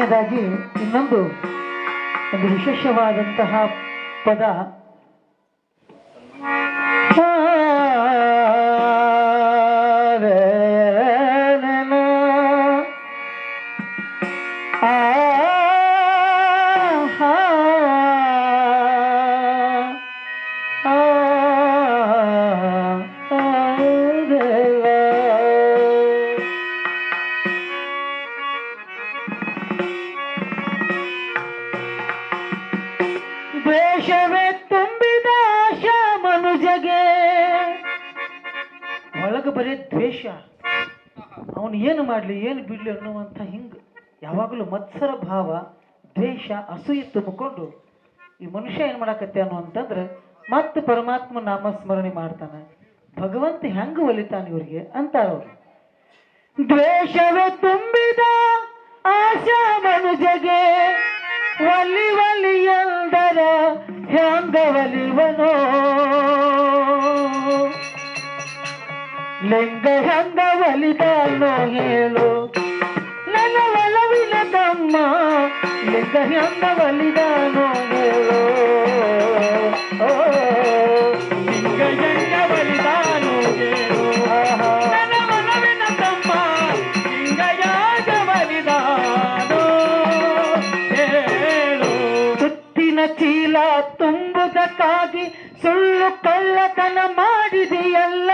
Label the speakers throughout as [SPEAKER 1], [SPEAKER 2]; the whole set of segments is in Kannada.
[SPEAKER 1] ಕೊನೆಯದಾಗಿ ಇನ್ನೊಂದು ಒಂದು ವಿಶೇಷವಾದಂತಹ ಪದ. ದ್ವೇಷವೇ ದ್ವೇಷ. ಅವನು ಏನು ಮಾಡಲಿ, ಏನು ಬಿಡ್ಲಿ ಅನ್ನುವಂಥ ಹಿಂಗೆ ಯಾವಾಗಲೂ ಮತ್ಸರ ಭಾವ, ದ್ವೇಷ, ಅಸೂಯೆ ತುಂಬಿಕೊಂಡು ಈ ಮನುಷ್ಯ ಏನು ಮಾಡಾಕತ್ತೆ ಅನ್ನುವಂತಂದ್ರೆ ಮತ್ತೆ ಪರಮಾತ್ಮ ನಾಮಸ್ಮರಣೆ ಮಾಡ್ತಾನೆ. ಭಗವಂತ ಹೆಂಗೆ ಒಲಿತಾನೆ ಇವ್ರಿಗೆ ಅಂತಾರವ್ರು. ದ್ವೇಷವೇ ತುಂಬಿದ ಆಶಾ ಮನುಜಗೆ ಒಲಿ ಒಲಿ ಎಂದರ ಹೆಂಗ ಒಲಿವನೋ. ಲಿಂಗ ಹೆಂಗ ಒಲಿದಾನೋ ಹೇಳು ನನ್ನ ಒಲವಿನ ತಮ್ಮ ಲಿಂಗ ಹೆಂಗ ಒಲಿದಾನೋ ಹೇಳು ಓ, ತುಂಬುವುದಕ್ಕಾಗಿ ಸುಳ್ಳು ಕಳ್ಳತನ ಮಾಡಿದೆಯಲ್ಲ.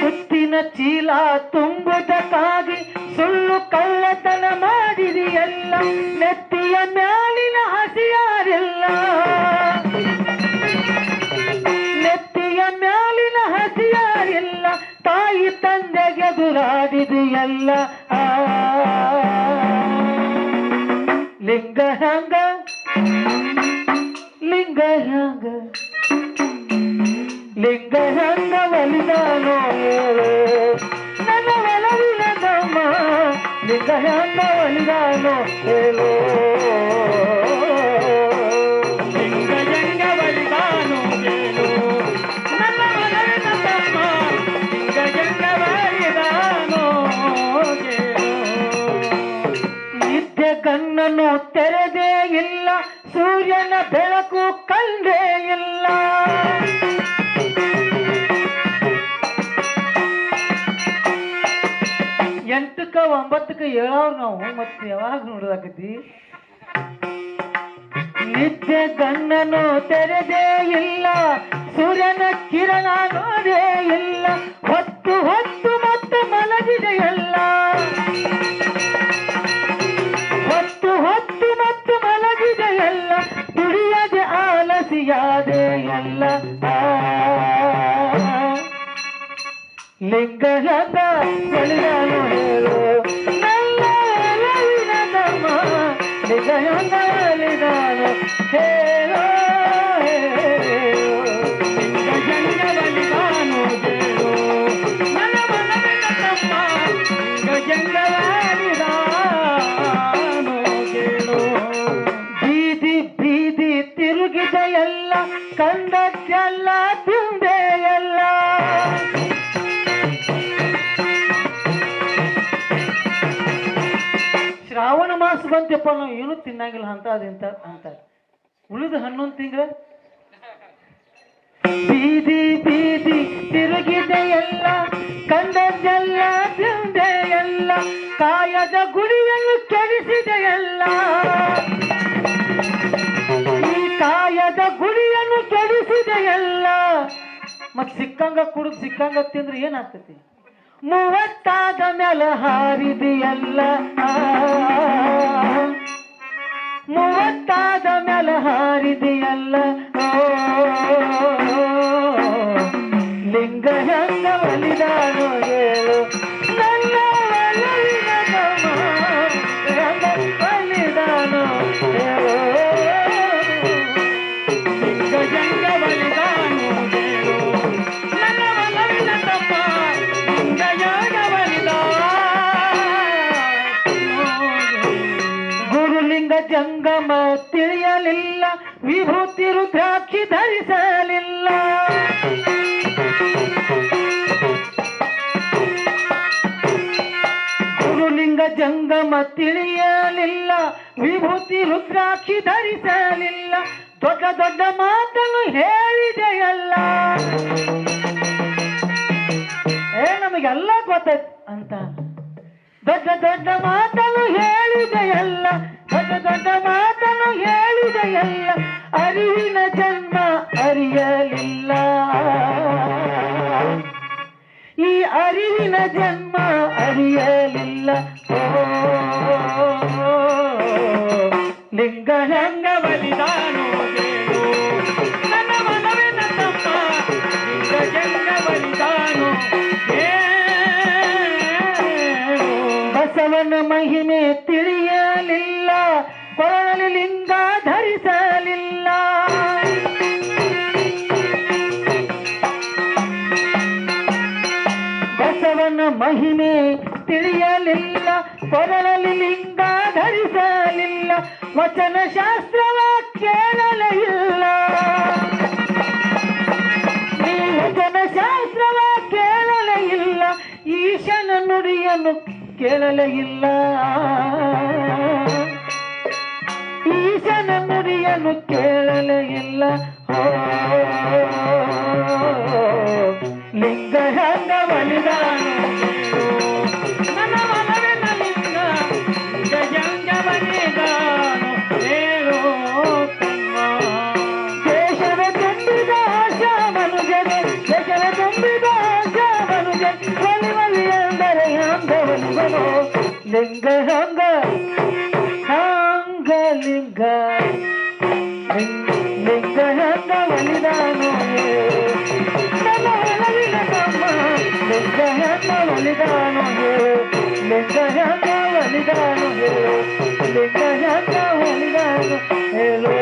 [SPEAKER 1] ಸುತ್ತಿನ ಚೀಲ ತುಂಬುದಕ್ಕಾಗಿ ಸುಳ್ಳು ಕಳ್ಳತನ ಮಾಡಿದೆಯಲ್ಲ. ನೆತ್ತಿಯ ಮ್ಯಾಲಿನ ಹಸಿಯಾರಿಲ್ಲ. ನೆತ್ತಿಯ ಮ್ಯಾಲಿನ ಹಸಿಯಾರಿಲ್ಲ ತಾಯಿ ತಂದೆಗೆ ದುರಾಡಿದೆಯಲ್ಲ ಆ, ಲಿಂಗ ಹಂಗ ಲಿಂಗ ಹಂಗ ಲಿಂಗ ಹಂಗ ಒಲಿದಾನೋ ಹೇಳು ಕಣ್ಣನ್ನು ತೆರೆದೇ ಇಲ್ಲ, ಸೂರ್ಯನ ಬೆಳಕು ಕಂಡೇ ಇಲ್ಲ. ಎಂಟಕ್ಕ ಒಂಬತ್ತಕ್ಕ ಏಳವ್ರು ನಾವು, ಮತ್ತೆ ಯಾವಾಗ ನೋಡೋದಾಕತಿ ನಿತ್ಯ ಗಣ್ಣನು ತೆರೆದೇ ಇಲ್ಲ, ಸೂರ್ಯನ ಕಿರಣ ನೋಡೇ ಇಲ್ಲ. ಆಲಸಿಯಾದೆ ಎಲ್ಲ ಆ, ಲಿಂಗ ಹಂಗ ಬಳಿದಾನು ಹೇಳು ನನ್ನ ಮಾಸ ನಾವು ಏನು ತಿನ್ನಂಗಿಲ್ಲ ಅಂತ ಅದಿಂತ ಅಂತ ಉಳಿದ ಹನ್ನೊಂದು ತಿಂಗಳ? ಬೀದಿ ಬೀದಿ, ತಿರುಗಿದೆ ಎಲ್ಲ, ಕಂದದ್ದೆಲ್ಲ, ತಿಂದೆ ಎಲ್ಲ, ಕಾಯದ ಗುಡಿಯನ್ನು ಕೆಡಿಸಿದೆ ಎಲ್ಲ. ಈ ಕಾಯದ ಗುಡಿಯನ್ನು ಕೆಡಿಸಿದೆ ಎಲ್ಲ. ಮತ್ ಸಿಕ್ಕಂಗ ಕುಡಿದು ಸಿಕ್ಕಂಗ ತಿಂದ್ರೆ ಏನಾಗ್ತತಿ? ಮೂವತ್ತಾದ ಮೇಲೆ ಹಾರಿದೆಯಲ್ಲ ಮೇಲೆ ಜಂಗಮ ತಿಳಿಯಲಿಲ್ಲ, ವಿಭೂತಿ ರುದ್ರಾಕ್ಷಿ ಧರಿಸಲಿಲ್ಲ. ಗುರುಲಿಂಗ ಜಂಗಮ ತಿಳಿಯಲಿಲ್ಲ, ವಿಭೂತಿ ರುದ್ರಾಕ್ಷಿ ಧರಿಸಲಿಲ್ಲ. ದೊಡ್ಡ ದೊಡ್ಡ ಮಾತನ್ನು ಹೇಳಿದೆಯಲ್ಲ. ಏ, ನಮಗೆಲ್ಲ ಗೊತ್ತೈತ್ ಅಂತ. ದೊಡ್ಡ ದೊಡ್ಡ ಮಾತನು ಹೇಳಿದೆಯಲ್ಲ ದೊಡ್ಡ ದೊಡ್ಡ ಮಾತನು ಹೇಳಿದೆಯಲ್ಲ ಅರಿವಿನ ಜನ್ಮ ಅರಿಯಲಿಲ್ಲ. ಈ ಅರಿವಿನ ಜನ್ಮ ಅರಿಯಲಿಲ್ಲ. ಓ, ತಿಳಿಯಲಿಲ್ಲ ಕೊರಳಲ್ಲಿ ಲಿಂಗ ಧರಿಸಲಿಲ್ಲ. ಬಸವನ ಮಹಿಮೆ ತಿಳಿಯಲಿಲ್ಲ ಕೊರಳಲ್ಲಿ ಲಿಂಗ ಧರಿಸಲಿಲ್ಲ, ವಚನ ಶಾಸ್ತ್ರವ ಕೇಳಲಿಲ್ಲ. ವಚನ ಶಾಸ್ತ್ರವ ಕೇಳಲಿಲ್ಲ ಈಶನ ನುಡಿಯನ್ನು ಕೇಳಲೇ ಇಲ್ಲ. ಈಶನ ನುಡಿಯನ್ನು ಕೇಳಲೇ ಇಲ್ಲ. ಲಿಂಗ ಹಂಗ ಹಂಗ ಲಿಂಗ. ಲಿಂಗ ಲಿಂಗ ಹಂಗ ಬಲಿದಾನು ನನ್ನ ಒಲವಿನ ತಮ್ಮ, ಲಿಂಗ ಹಂಗ ಬಲಿದಾನು ಲಿಂಗ ಹಂಗ ಬಲಿದಾನು ಲಿಂಗ ಹಂಗ ಬಲಿದಾನು ಹೇಳು